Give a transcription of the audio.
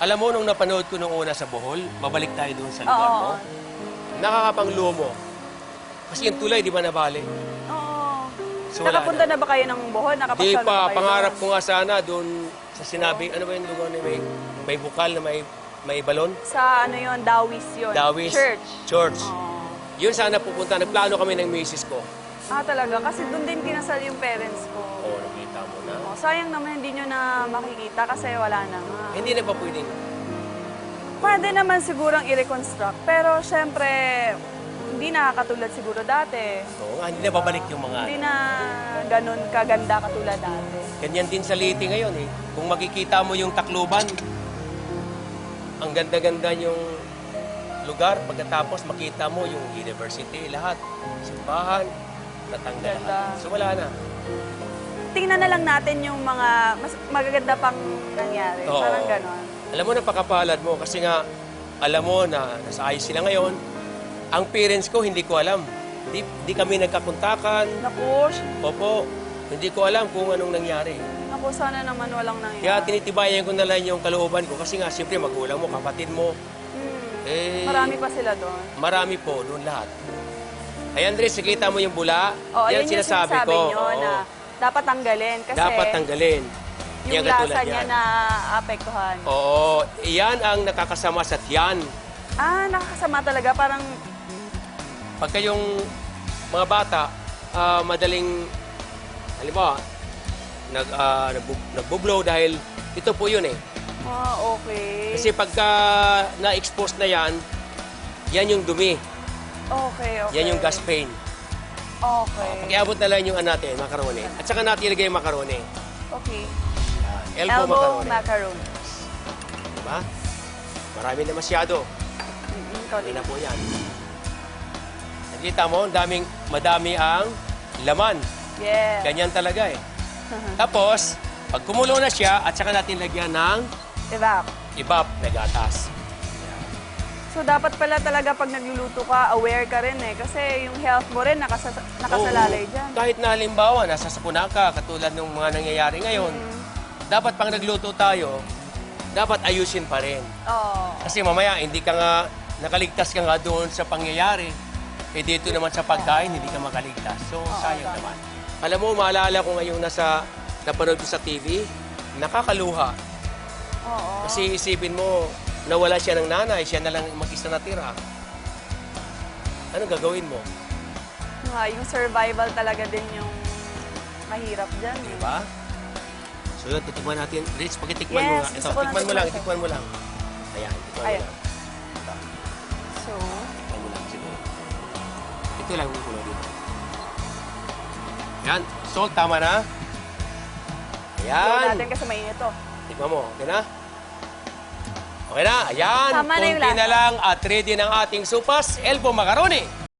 Alam mo, nung napanood ko nung una sa Bohol, mabalik tayo doon sa lugar Oo. mo, nakakapanglumo mo. Kasi yung tulay, di ba nabali? Oo. So, wala Nakapunta na. ba kayo ng Bohol? Di Nakapasyal na ba pa, kayo pangarap ko nga sana doon sa sinabi, ano ba yung lugar na may, may bukal na may, may balon? Sa ano yon Dawis yun. Dawis. Church. Church. Oo. Yun sana pupunta. Nagplano kami ng misis ko. Ah, talaga? Kasi doon din kinasal yung parents ko. Oo, nakita mo na. Oh, sayang naman hindi nyo na makikita kasi wala na nga. Hindi na pa pwedeng. Pwede naman sigurong i-reconstruct. Pero syempre, hindi nakakatulad siguro dati. Oo nga, hindi na babalik yung mga... Hindi na ganun kaganda katulad dati. Ganyan din sa Leyte ngayon eh. Kung makikita mo yung Tacloban, ang ganda-ganda yung lugar. Pagkatapos makita mo yung university, lahat. Simbahan, natanggal Ganda. So wala na. Tingnan na lang natin yung mga mas magaganda pang nangyari. Oo. Parang ganon. Alam mo, napakapalad mo kasi nga, alam mo na nasa ayos sila ngayon. Ang parents ko, hindi ko alam. Hindi, hindi kami nagkakuntakan. Naku, sh- Opo, hindi ko alam kung anong nangyari. naku, sana naman walang Kaya nangyari. tinitibayan ko na lang yung kalooban ko kasi nga, siyempre, magulang mo, kapatid mo. Hmm. Eh, Marami pa sila doon. Marami po, doon lahat. Ay, Andres, nakita mo yung bula? Oo, Yan yun yung sinasabi ko. nyo Oo. na dapat tanggalin. Kasi Dapat tanggalin. yung Yan katulad lasa niya yan. na apektuhan. Oo, iyan ang nakakasama sa tiyan. Ah, nakakasama talaga. Parang, Pagka yung mga bata, ah, madaling, halimbawa, nag, uh, nagbublow dahil ito po yun eh. ah, okay. Kasi pagka na-expose na yan, yan yung dumi. Okay, okay. Yan yung gas pain. Okay. Pakiabot na lang yung ano natin, macaroni. At saka natin ilagay yung macaroni. Okay. Elbow, Elbow macaroni. macaron. Diba? Marami na masyado. Mm-mm, Hindi na po yan. Nakita mo, daming, madami ang laman. Yeah. Ganyan talaga eh. Tapos, pag kumulo na siya, at saka natin lagyan ng Evap. ibap na gatas. So, dapat pala talaga pag nagluluto ka, aware ka rin eh. Kasi yung health mo rin nakasa nakasalalay Oo, dyan. Kahit na halimbawa, nasa sakuna ka, katulad ng mga nangyayari ngayon, Mm. dapat pang nagluto tayo, dapat ayusin pa rin. Oo. Kasi mamaya, hindi ka nga, nakaligtas ka nga doon sa pangyayari. Eh dito naman sa pagkain, hindi ka makaligtas. So, sayang naman. Alam mo, maalala ko ngayong nasa, napanood ko sa TV, nakakaluha. Oo. Kasi isipin mo, nawala siya ng nanay, siya na lang mag-isa natira. Ano gagawin mo? Nga, yung survival talaga din yung mahirap dyan. Di Eh. ba? So yun, titikman natin. Rich, pakitikman mo Yes, nga. Ito, gusto ko tikman mo lang, tikman to. tikman mo lang. Ayan, tikman Ayan. mo lang. So, Tikman mo lang siguro. Ito lang yung kulo dito. Ayan, salt, tama na. gawin Ayan. natin kasi mainit to. Tikman mo, okay na? Okay na, ayan. Tama na yung Kunti na lang at ready ng ating supas, elbow macaroni.